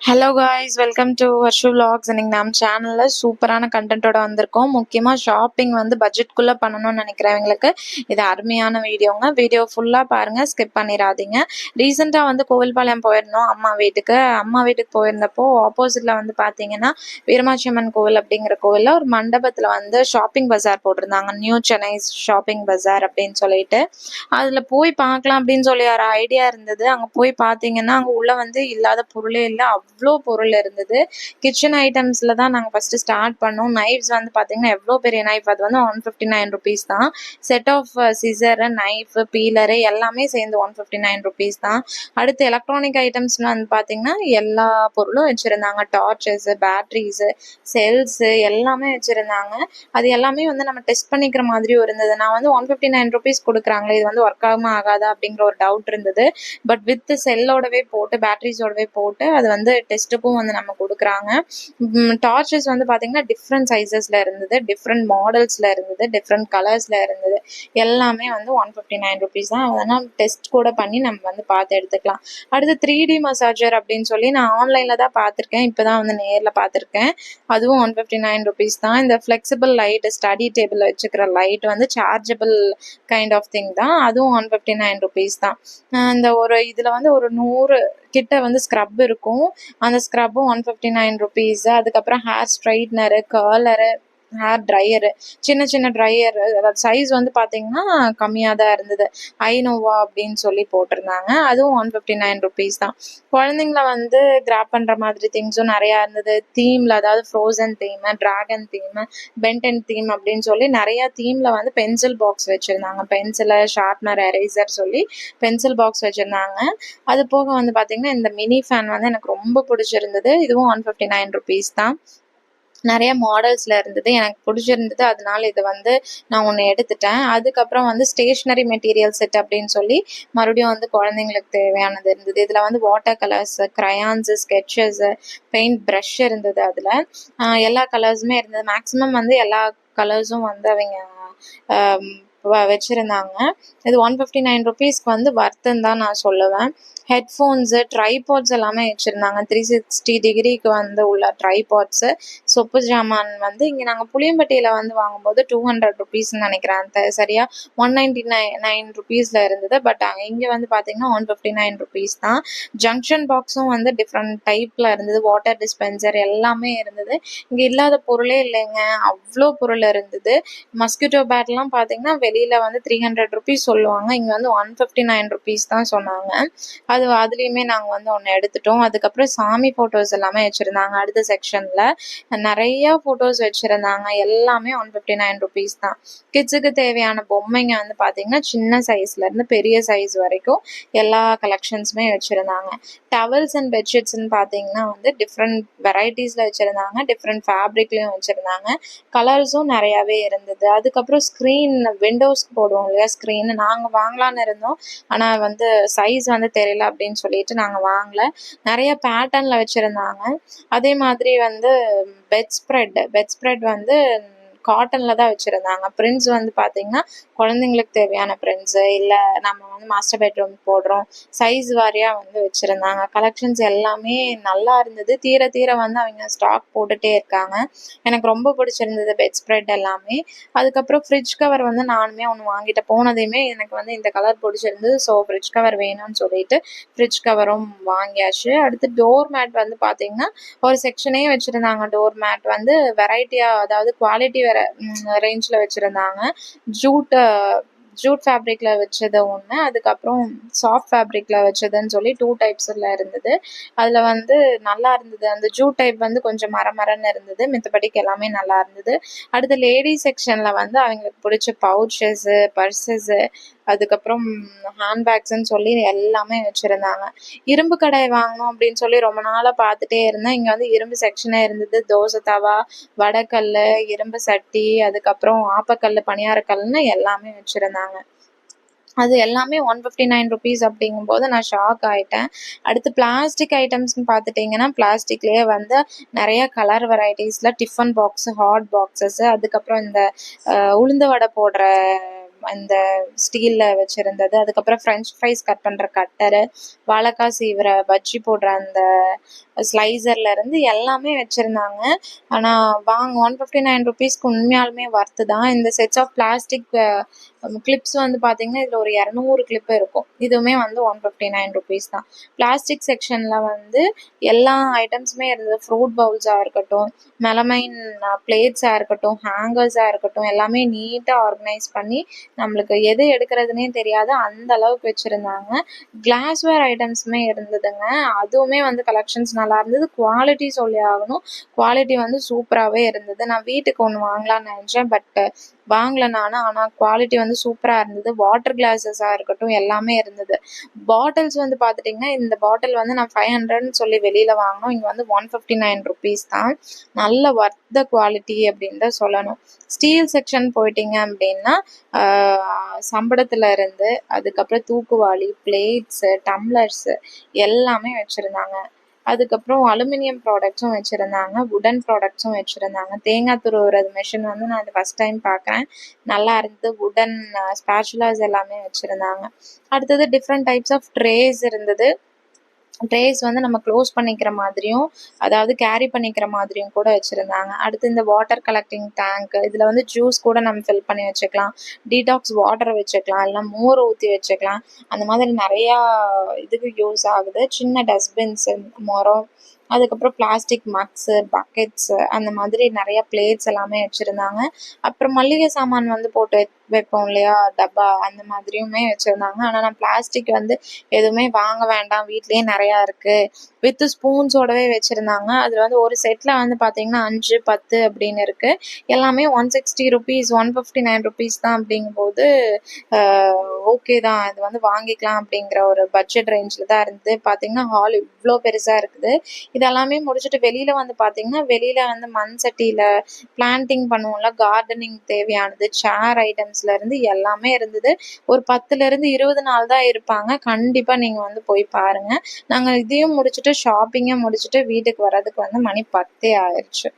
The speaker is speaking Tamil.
Hello guys welcome to Varshu vlogs. இன்னைக்கு நம்ம சேனலில் சூப்பரான கண்டென்ட்டோட வந்திருக்கோம். முக்கியமாக ஷாப்பிங் வந்து பட்ஜெட்குள்ளே பண்ணணும்னு நினைக்கிறவங்களுக்கு இது அருமையான வீடியோங்க. வீடியோ ஃபுல்லாக பாருங்கள் ஸ்கிப் பண்ணிடாதீங்க ரீசெண்டாக வந்து கோவில்பாளையம் போயிருந்தோம் அம்மா வீட்டுக்கு. அம்மா வீட்டுக்கு போயிருந்தப்போ ஆப்போசிட்டில் வந்து பார்த்தீங்கன்னா வீரமாச்சியம்மன் கோவில் அப்படிங்கிற கோவிலில் ஒரு மண்டபத்தில் வந்து ஷாப்பிங் பஜார் போட்டிருந்தாங்க. நியூ சென்னை ஷாப்பிங் பஜார் அப்படின்னு சொல்லிட்டு. அதில் போய் பார்க்கலாம் அப்படின்னு சொல்லி ஒரு ஐடியா இருந்தது. அங்கே போய் பார்த்தீங்கன்னா அங்கே உள்ள வந்து இல்லாத பொருளே இல்லை. அவ்வளோ பொருள் இருந்தது. கிச்சன் ஐட்டம்ஸில் தான் நாங்கள் ஃபஸ்ட்டு ஸ்டார்ட் பண்ணோம். நைஃப்ஸ் வந்து பார்த்தீங்கன்னா எவ்வளோ பெரிய நைஃப் அது வந்து ஒன் ஃபிஃப்டி நைன் ருபீஸ் தான் set of scissor knife peeler எல்லாமே சேர்ந்து ஒன் ஃபிஃப்டி நைன் ருபீஸ் தான். அடுத்து எலக்ட்ரானிக் ஐட்டம்ஸ்னு வந்து பார்த்தீங்கன்னா எல்லா பொருளும் வச்சுருந்தாங்க. டார்ச்சஸு பேட்ரிஸு செல்ஸு எல்லாமே வச்சுருந்தாங்க. அது எல்லாமே வந்து நம்ம டெஸ்ட் பண்ணிக்கிற மாதிரியும் இருந்தது. நான் வந்து ஒன் ஃபிஃப்டி நைன் ருபீஸ் கொடுக்குறாங்களே இது வந்து ஒர்க் ஆகுமா ஆகாதா அப்படிங்கிற ஒரு டவுட் இருந்தது. பட் வித் செல்லோடவே போட்டு பேட்ரிஸோடவே போட்டு அது வந்து டெஸ்ட்டுக்கும் வந்து நம்ம கொடுக்குறாங்க. டார்ச்சஸ் வந்து பார்த்தீங்கன்னா டிஃப்ரெண்ட் சைஸஸில் இருந்தது. டிஃப்ரெண்ட் மாடல்ஸில் இருந்தது. டிஃப்ரெண்ட் கலர்ஸில் இருந்தது. எல்லாமே வந்து ஒன் ஃபிஃப்டி நைன் ருபீஸ் தான். அதனால் டெஸ்ட் கூட பண்ணி நம்ம வந்து பார்த்து எடுத்துக்கலாம். அடுத்து த்ரீ டி மசாஜர் அப்படின்னு சொல்லி நான் ஆன்லைனில் தான் பார்த்துருக்கேன். இப்போ தான் வந்து நேரில் பார்த்துருக்கேன். அதுவும் ஒன் ஃபிஃப்டி நைன் ருபீஸ் தான். இந்த ஃப்ளெக்சிபிள் லைட் ஸ்டடி டேபிள் வச்சுக்கிற லைட் வந்து சார்ஜபிள் கைண்ட் ஆஃப் திங் தான். அதுவும் ஒன் ஃபிஃப்டி நைன் ருபீஸ் தான். இந்த ஒரு இதில் வந்து ஒரு நூறு கிட்ட வந்து ஸ்க்ரப் இருக்கும். அந்த ஸ்க்ரப்பும் ஒன் ஃபிஃப்டி நைன் ருபீஸ் அதுக்கப்புறம் hair straightener curler hair dryer சின்ன சின்ன ட்ரையர் அதாவது சைஸ் வந்து பார்த்தீங்கன்னா கம்மியாக தான் இருந்தது. ஐநோவா அப்படின்னு சொல்லி போட்டிருந்தாங்க. அதுவும் ஒன் ஃபிஃப்டி நைன் ருபீஸ் தான். குழந்தைங்கள வந்து கிராப் பண்ணுற மாதிரி திங்ஸும் நிறையா இருந்தது. தீமில் அதாவது frozen theme dragon theme ben ten theme அப்படின்னு சொல்லி நிறையா தீமில் வந்து பென்சில் பாக்ஸ் வச்சுருந்தாங்க. பென்சிலு ஷார்ப்னர் எரேசர் சொல்லி பென்சில் பாக்ஸ் வச்சுருந்தாங்க. அது போக வந்து பார்த்தீங்கன்னா இந்த மினி ஃபேன் வந்து எனக்கு ரொம்ப பிடிச்சிருந்தது. இதுவும் ஒன் ஃபிஃப்டி நைன் ருபீஸ் தான். நிறைய மாடல்ஸில் இருந்தது. எனக்கு பிடிச்சிருந்தது. அதனால இதை வந்து நான் ஒன்று எடுத்துட்டேன். அதுக்கப்புறம் வந்து ஸ்டேஷ்னரி மெட்டீரியல் செட் அப்படின்னு சொல்லி மறுபடியும் வந்து குழந்தைங்களுக்கு தேவையானது இருந்தது. இதில் வந்து water colours crayons sketches paint brush இருந்தது அதில். எல்லா கலர்ஸுமே இருந்தது. மேக்ஸிமம் வந்து எல்லா கலர்ஸும் வந்து அவங்க வச்சிருந்தாங்க. இது ஒன் ஃபிஃப்டி நைன் ருபீஸ்க்கு வந்து வர்த்துன்னு தான் நான் சொல்லுவேன். ஹெட்ஃபோன்ஸு ட்ரைபாட்ஸ் எல்லாமே வச்சுருந்தாங்க. த்ரீ சிக்ஸ்டி டிகிரிக்கு வந்து உள்ள ட்ரைபாட்ஸு சொப்பு ஜாமான் வந்து இங்கே நாங்கள் புளியம்பட்டியில் வந்து வாங்கும்போது டூ ஹண்ட்ரட் ருபீஸ்ன்னு நினைக்கிறேன். அந்த சரியா? ஒன் நைன்டி நைன் நைன் ருபீஸில் இருந்தது பட் இங்கே வந்து பார்த்தீங்கன்னா ஒன் ஃபிஃப்டி நைன் ருபீஸ் தான். ஜங்ஷன் பாக்ஸும் வந்து டிஃப்ரெண்ட் டைப்பில் இருந்தது. வாட்டர் டிஸ்பென்சர் எல்லாமே இருந்தது. இங்கே இல்லாத பொருளே இல்லைங்க. அவ்வளோ பொருள் இருந்தது. மஸ்கிட்டோ பேட்லாம் பார்த்தீங்கன்னா வெளியில் வந்து த்ரீ ஹண்ட்ரட் ருபீஸ் சொல்லுவாங்க. இங்கே வந்து ஒன் ஃபிஃப்டி நைன் ருபீஸ் தான் சொன்னாங்க. அது அதுலேயுமே நாங்கள் வந்து ஒன்று எடுத்துட்டோம். அதுக்கப்புறம் சாமி ஃபோட்டோஸ் எல்லாமே வச்சுருந்தாங்க அடுத்த செக்ஷனில் நிறைய ஃபோட்டோஸ் வச்சுருந்தாங்க. எல்லாமே ஒன் ஃபிஃப்டி நைன் ருபீஸ் தான். கிட்ஸுக்கு தேவையான பொம்மைங்க வந்து பார்த்தீங்கன்னா சின்ன சைஸ்லேருந்து பெரிய சைஸ் வரைக்கும் எல்லா கலெக்ஷன்ஸுமே வச்சுருந்தாங்க. டவல்ஸ் அண்ட் பெட்ஷீட்ஸ்னு பார்த்தீங்கன்னா வந்து டிஃப்ரெண்ட் வெரைட்டிஸில் வச்சுருந்தாங்க. டிஃப்ரெண்ட் ஃபேப்ரிக்லேயும் வச்சுருந்தாங்க. கலர்ஸும் நிறையாவே இருந்தது. அதுக்கப்புறம் ஸ்க்ரீன் விண்டோ விண்டோஸ்க்கு போடுவோம் இல்லையா ஸ்க்ரீன் நாங்கள் வாங்கலான்னு இருந்தோம். ஆனால் வந்து சைஸ் வந்து தெரியல அப்படின்னு சொல்லிட்டு நாங்கள் வாங்கல. நிறைய பேட்டர்னில் வச்சுருந்தாங்க. அதே மாதிரி வந்து பெட் ஸ்ப்ரெட் பெட் ஸ்ப்ரெட் வந்து காட்டனில் தான் வச்சுருந்தாங்க. பிரிண்ட்ஸ் வந்து பார்த்தீங்கன்னா குழந்தைங்களுக்கு தேவையான பிரிண்ட்ஸு இல்லை நம்ம வந்து மாஸ்டர் பெட்ரூம் போடுறோம். சைஸ் வாரியாக வந்து வச்சுருந்தாங்க. கலெக்ஷன்ஸ் எல்லாமே நல்லா இருந்தது. தீர தீர வந்து அவங்க ஸ்டாக் போட்டுகிட்டே இருக்காங்க. எனக்கு ரொம்ப பிடிச்சிருந்தது பெட் ஸ்ப்ரெட் எல்லாமே. அதுக்கப்புறம் ஃப்ரிட்ஜ் கவர் வந்து நானுமே ஒன்று வாங்கிட்டு போனதையுமே எனக்கு வந்து இந்த கலர் பிடிச்சிருந்தது. ஸோ ஃப்ரிட்ஜ் கவர் வேணும்னு சொல்லிட்டு ஃப்ரிட்ஜ் கவரும் வாங்கியாச்சு. அடுத்து டோர் மேட் வந்து பார்த்தீங்கன்னா ஒரு செக்ஷனே வச்சுருந்தாங்க. டோர் மேட் வந்து வெரைட்டியாக அதாவது குவாலிட்டி வேற ரேஞ்சில் வச்சுருந்தாங்க. ஜூட் ஜூட் ஃபேப்ரிக்கில் வச்சது ஒன்று அதுக்கப்புறம் சாஃப்ட் ஃபேப்ரிக்கில் வச்சதுன்னு சொல்லி டூ டைப்ஸில் இருந்தது. அதில் வந்து நல்லா இருந்தது. அந்த ஜூட் டைப் வந்து கொஞ்சம் மர மரன்னு இருந்தது. மித்தபடிக்கு எல்லாமே நல்லா இருந்தது. அடுத்து லேடி செக்ஷனில் வந்து அவங்களுக்கு பிடிச்ச பவுச்சஸ்ஸு பர்சஸ்ஸு அதுக்கப்புறம் ஹேண்ட்பேக்ஸ்ன்னு சொல்லி எல்லாமே வச்சுருந்தாங்க. இரும்பு கடை வாங்கணும் அப்படின்னு சொல்லி ரொம்ப நாளாக பார்த்துட்டே இருந்தேன். இங்கே வந்து இரும்பு செக்ஷனே இருந்தது. தோசை தவா வடக்கல் இரும்பு சட்டி அதுக்கப்புறம் ஆப்பக்கல் பணியாரக்கல்னு எல்லாமே வச்சுருந்தாங்க. அது எல்லாமே ஒன் ஃபிஃப்டி நைன் ருபீஸ் அப்படிங்கும்போது நான் ஷாக் ஆகிட்டேன் அடுத்து பிளாஸ்டிக் ஐட்டம்ஸ்னு பார்த்துட்டிங்கன்னா பிளாஸ்டிக்லேயே வந்து நிறைய கலர் வெரைட்டிஸில் டிஃபன் பாக்ஸு ஹாட் பாக்ஸஸ் அதுக்கப்புறம் இந்த உளுந்த வடை போடுற அந்த ஸ்டீலில் வச்சுருந்தது. அதுக்கப்புறம் ஃப்ரெஞ்ச் ஃப்ரைஸ் கட் பண்ணுற கட்டரு வாழைக்காய் சீவிர பஜ்ஜி போடுற அந்த ஸ்லைசர்ல இருந்து எல்லாமே வச்சுருந்தாங்க. ஆனால் வாங்க ஒன் ஃபிஃப்டி நைன் ருபீஸ்க்கு உண்மையாலுமே ஒர்த்து தான். இந்த செட்ஸ் ஆஃப் பிளாஸ்டிக் கிளிப்ஸ் வந்து பார்த்தீங்கன்னா இதில் ஒரு இரநூறு கிளிப் இருக்கும். இதுவுமே வந்து ஒன் ஃபிஃப்டி நைன் ருபீஸ் தான். பிளாஸ்டிக் செக்ஷனில் வந்து எல்லா ஐட்டம்ஸுமே இருந்தது. ஃப்ரூட் பவுல்ஸாக இருக்கட்டும் மெலமைன் பிளேட்ஸாக இருக்கட்டும் ஹேங்கர்ஸாக இருக்கட்டும் எல்லாமே நீட்டாக ஆர்கனைஸ் பண்ணி நம்மளுக்கு எது எடுக்கிறதுனே தெரியாது. அந்த அளவுக்கு வச்சுருந்தாங்க. கிளாஸ்வேர் ஐட்டம்ஸுமே இருந்ததுங்க. அதுவுமே வந்து கலெக்ஷன்ஸ் நல்லா இருந்தது. குவாலிட்டி சொல்லி ஆகணும். குவாலிட்டி வந்து சூப்பராகவே இருந்தது. நான் வீட்டுக்கு ஒன்று வாங்கலாம்னு நினச்சேன். பட் வாங்கல நானும் ஆனால் குவாலிட்டி வந்து சூப்பராக இருந்தது. வாட்டர் கிளாஸஸாக இருக்கட்டும் எல்லாமே இருந்தது. பாட்டில்ஸ் வந்து பார்த்துட்டிங்கன்னா இந்த பாட்டில் வந்து நான் ஃபைவ் ஹண்ட்ரட்னு சொல்லி வெளியில் வாங்கினோம். இங்கே வந்து ஒன் ஃபிஃப்டி நைன் ருபீஸ் தான். நல்ல ஒர்த்த குவாலிட்டி அப்படின்னு தான் சொல்லணும். ஸ்டீல் செக்ஷன் போயிட்டீங்க அப்படின்னா சம்படத்துல இருந்து அதுக்கப்புறம் தூக்குவாளி பிளேட்ஸு டம்ளர்ஸு எல்லாமே வச்சுருந்தாங்க. அதுக்கப்புறம் அலுமினியம் ப்ராடக்ட்ஸும் வச்சுருந்தாங்க உடன் ப்ராடக்ட்ஸும் வச்சுருந்தாங்க. தேங்காய் துருவுறது மிஷின் வந்து நான் இது ஃபஸ்ட் டைம் பார்க்குறேன் நல்லா இருந்தது உடன் ஸ்பேச்சுலாஸ் uh, எல்லாமே வச்சுருந்தாங்க. அடுத்தது டிஃப்ரெண்ட் டைப்ஸ் ஆஃப் ட்ரேஸ் இருந்தது. ட்ரேஸ் வந்து நம்ம க்ளோஸ் பண்ணிக்கிற மாதிரியும் அதாவது கேரி பண்ணிக்கிற மாதிரியும் கூட வச்சுருந்தாங்க. அடுத்து இந்த வாட்டர் கலெக்டிங் டேங்க் இதில் வந்து ஜூஸ் கூட நம்ம ஃபில் பண்ணி வச்சுக்கலாம். டீடாக்ஸ் வாட்டர் வச்சுக்கலாம் இல்லைனா மோர் ஊற்றி வச்சுக்கலாம். அந்த மாதிரி நிறையா இதுக்கு யூஸ் ஆகுது. சின்ன டஸ்ட்பின்ஸு மரம் அதுக்கப்புறம் பிளாஸ்டிக் மக்ஸு பக்கெட்ஸு அந்த மாதிரி நிறைய பிளேட்ஸ் எல்லாமே வச்சுருந்தாங்க. அப்புறம் மளிகை சாமான் வந்து போட்டு வைப்போம் இல்லையா? டப்பா அந்த மாதிரியுமே வச்சுருந்தாங்க. ஆனால் நான் பிளாஸ்டிக் வந்து எதுவுமே வாங்க வேண்டாம். வீட்லேயே நிறையா இருக்குது வித் ஸ்பூன்ஸோடவே வச்சுருந்தாங்க. அதில் வந்து ஒரு செட்டில் வந்து பார்த்தீங்கன்னா அஞ்சு பத்து அப்படின்னு இருக்குது எல்லாமே one sixty rupees one fifty nine rupees தான் அப்படிங்கும்போது ஓகே தான். இது வந்து வாங்கிக்கலாம் அப்படிங்கிற ஒரு பட்ஜெட் ரேஞ்சில் தான் இருந்தது. பார்த்தீங்கன்னா ஹால் இவ்வளோ பெருசாக இருக்குது. இதெல்லாமே முடிச்சுட்டு வெளியில் வந்து பார்த்தீங்கன்னா வெளியில் வந்து மண் சட்டியில் பிளான்டிங் பண்ணுவோம்ல கார்டனிங் தேவையானது சேர் ஐட்டம்ஸ்ல இருந்து எல்லாமே இருந்தது. ஒரு பத்துல இருந்து இருபது நாள் தான் இருப்பாங்க. கண்டிப்பாக நீங்கள் வந்து போய் பாருங்க. நாங்கள் இதையும் முடிச்சுட்டு ஷாப்பிங்கை முடிச்சுட்டு வீட்டுக்கு வர்றதுக்கு வந்து மணி பத்தே ஆயிடுச்சு